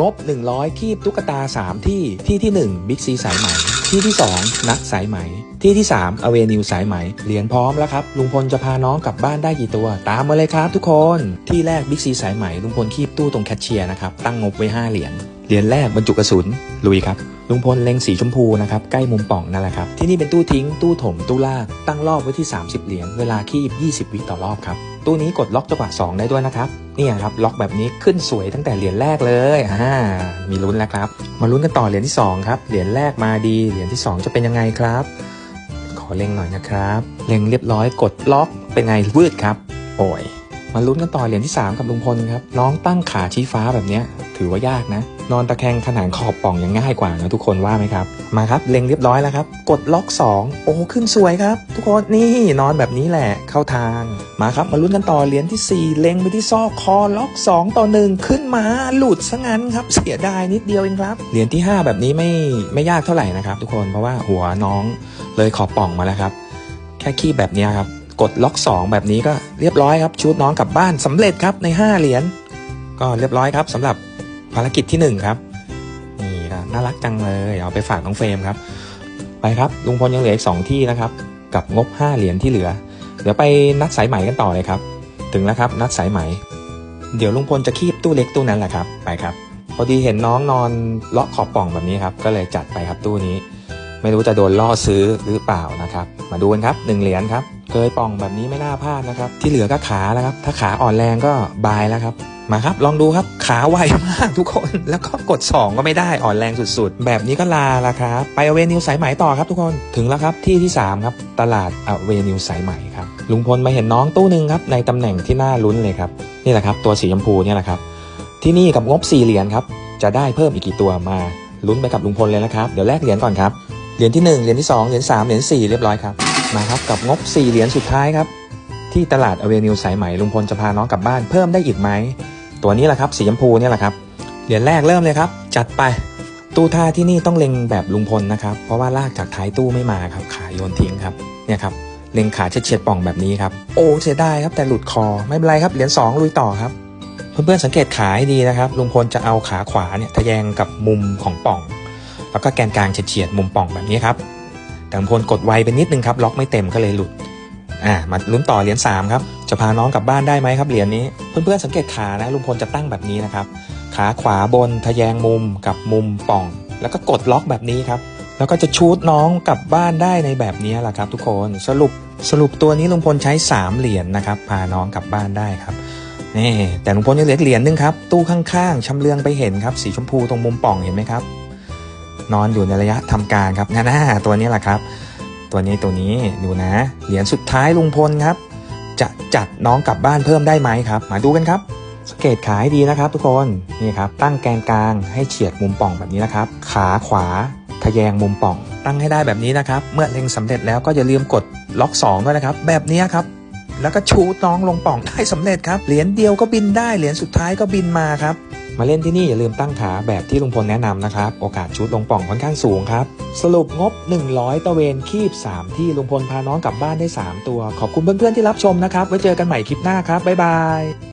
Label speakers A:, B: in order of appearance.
A: งบ 100 คีบตุ๊กตา 3 ที่ ที่ที่ 1 บิ๊กซีสายไหม ที่ที่ 2 นักสายไหม ที่ที่ 3 อเวนิวสายไหม เหรียญพร้อมแล้วครับ ลุงพลจะพาน้องกลับบ้านได้กี่ตัว ตามมาเลยครับทุกคน ที่แรกบิ๊กซีสายไหม ลุงพลคีบตู้ตรงแคชเชียร์นะครับ ตั้งงบไว้ 5 เหรียญ เหรียญแรกบรรจุกระสุน ลุยครับ ลุงพลเล็งสีชมพูนะครับใกล้มุมป่องนั่นแหละครับที่นี่เป็นตู้ทิ้ง ตู้ถม ตู้ลาก ตั้งรอบไว้ที่ 30 เหรียญเวลาคีบ 20 วิต่อรอบครับตู้นี้กดล็อกจังหวะ2ได้ด้วยนะครับนี่ครับล็อกแบบนี้ขึ้นสวยตั้งแต่เหรียญแรกเลยอ่ามีลุ้นแล้วครับ มาลุ้นกันต่อเหรียญที่2ครับเหรียญแรกมาดีเหรียญที่ 2 จะเป็นยังไงครับ ขอเล็งหน่อยนะครับ เล็งเรียบร้อยกดล็อกเป็นไงวืดครับ โอ้ย มาลุ้นกันต่อเหรียญที่ 3 กับลุงพลครับน้องตั้งขาชี้ฟ้าแบบเนี้ยถือว่ายากนะ นอนตะแคงขนานขอบป่องยังง่ายกว่านะทุกคนว่าไหมครับ มาครับเล็งเรียบร้อยแล้วครับ กดล็อก 2 โอ้ขึ้นสวยครับ ทุกคนนี่นอนแบบนี้แหละเข้าทาง มาครับมาลุ้นกันต่อเหรียญทีสี่4 เล็งไปที่ซอกคอล็อก 2 ต่อ 1 ขึ้นมาหลุดซะงั้นครับ เสียดายนิดเดียวเองครับเหรียญที่ 5 แบบนี้ไม่ไม่ยากเท่าไหร่นะครับ ทุกคนเพราะว่าหัวน้องเลยขอบป่องมาแล้วครับ แค่คีบแบบนี้ครับ กดล็อก 2 แบบนี้ก็เรียบร้อยครับชุดน้องกลับบ้านสำเร็จครับใน 5 เหรียญก็เรียบร้อยครับสำหรับภารกิจทีหนึ่1 ครับนี่นะน่ารักจังเลยเอาไปฝากน้องเฟรมครับ ไปครับลุงพลยังเหลืออีก 2 ที่นะครับ กับงบ 5 เหรียญที่เหลือ เดี๋ยวไปนัดสายไหมกันต่อเลยครับ ถึงแล้วครับนัดสายไหมเดี๋ยวลุงพลจะคีบตู้เล็กตู้นั้นแหละครับไปครับ พอดีเห็นน้องนอนเลาะขอบป่องแบบนี้ครับก็เลยจัดไปครับตู้นี้ ไม่รู้จะโดนล่อซื้อหรือเปล่านะครับ มาดูกันครับ1เหรียญครับ เคยป่องแบบนี้ไม่น่าพลาดนะครับ ที่เหลือก็ขาแล้วครับ ถ้าขาอ่อนแรงก็บายแล้วครับ มาครับ ลองดูครับ ขาไวมากทุกคน แล้วก็กด 2 ก็ไม่ได้อ่อนแรงสุดๆ แบบนี้ก็ลาละครับ ไปอเวนิวสายไหมต่อครับทุกคน ถึงแล้วครับที่ที่ 3 ครับ ตลาดอเวนิวสายไหมครับ ลุงพลมาเห็นน้องตู้หนึ่งครับในตำแหน่งที่น่าลุ้นเลยครับ นี่แหละครับ ตัวสีชมพูเนี่ยแหละครับ ที่นี่กับงบ4เหรียญครับ จะได้เพิ่มอีกกี่ตัวมาลุ้นไปกับลุงพลเลยนะครับ เดี๋ยวแลกเหรียญก่อนครับ เหรียญที่ 1 เหรียญที่ 2 เหรียญ3เหรียญ4เรียบร้อยครับ มาครับกับงบ 4 เหรียญสุดท้ายครับ ที่ตลาดอเวนิวสายไหมลุงพลจะพาน้องกลับบ้านเพิ่มได้อีกไหม ตัวนี้แหละครับสีชมพูเนี่ยแหละครับ เหรียญแรกเริ่มเลยครับ จัดไป ตู้ท่าที่นี่ต้องเล็งแบบลุงพลนะครับ เพราะว่าลากจากท้ายตู้ไม่มาครับ ขาโยนทิ้งครับเนี่ยครับเล็งขาเฉียดๆป่องแบบนี้ครับโอ้เสียดายครับแต่หลุดคอไม่เป็นไรครับเหรียญ2ลุยต่อครับเพื่อนๆสังเกตขาให้ดีนะครับลุงพลจะเอาขาขวาเนี่ยทะแยงกับมุมของป่อง แล้วก็แกนกลางเฉียดๆมุมป่องแบบนี้ครับ แต่ลุงพลกดไวไปนิดนึงครับล็อกไม่เต็มก็เลยหลุดอ่ามาลุ้นต่อเหรียญ3ครับจะพาน้องกลับบ้านได้ไหมครับเหรียญนี้ เพื่อนๆสังเกตขานะลุงพลจะตั้งแบบนี้นะครับ ขาขวาบนทะแยงมุมกับมุมป่อง แล้วก็กดล็อกแบบนี้ครับแล้วก็จะชูดน้องกลับบ้านได้ในแบบนี้แหละครับ ทุกคนสรุปสรุปตัวนี้ลุงพลใช้ 3 เหรียญนะครับ พาน้องกลับบ้านได้ครับนี่แต่ลุงพลยังเหลือเหรียญนึงครับ ตู้ข้างๆชำเลืองไปเห็นครับ สีชมพูตรงมุมป่องเห็นไหมครับ นอนอยู่ในระยะทำการครับน่าๆตัวนี้แหละครับ ตัวนี้ตัวนี้ดูนะ เหรียญสุดท้ายลุงพลครับ จะจัดน้องกลับบ้านเพิ่มได้ไหมครับ มาดูกันครับสเกตขาให้ดีนะครับ ทุกคนนี่ครับ ตั้งแกนกลางให้เฉียดมุมป่องแบบนี้นะครับ ขาขวาทะแยงมุมป่อง ตั้งให้ได้แบบนี้นะครับ เมื่อเล็งสำเร็จแล้วก็อย่าลืมกดล็อก 2 ด้วยนะครับ แบบนี้ครับ แล้วก็ชูน้องลงป่องได้สำเร็จครับเหรียญเดียวก็บินได้เหรียญสุดท้ายก็บินมาครับ มาเล่นที่นี่อย่าลืมตั้งขาแบบที่ลุงพลแนะนำนะครับ โอกาสชุดลงป่องค่อนข้างสูงครับ สรุปงบ 100 ตะเวนคีบ 3 ที่ลุงพลพาน้องกลับบ้านได้ 3 ตัว ขอบคุณเพื่อนๆที่รับชมนะครับ ไว้เจอกันใหม่คลิปหน้าครับ บ๊ายบาย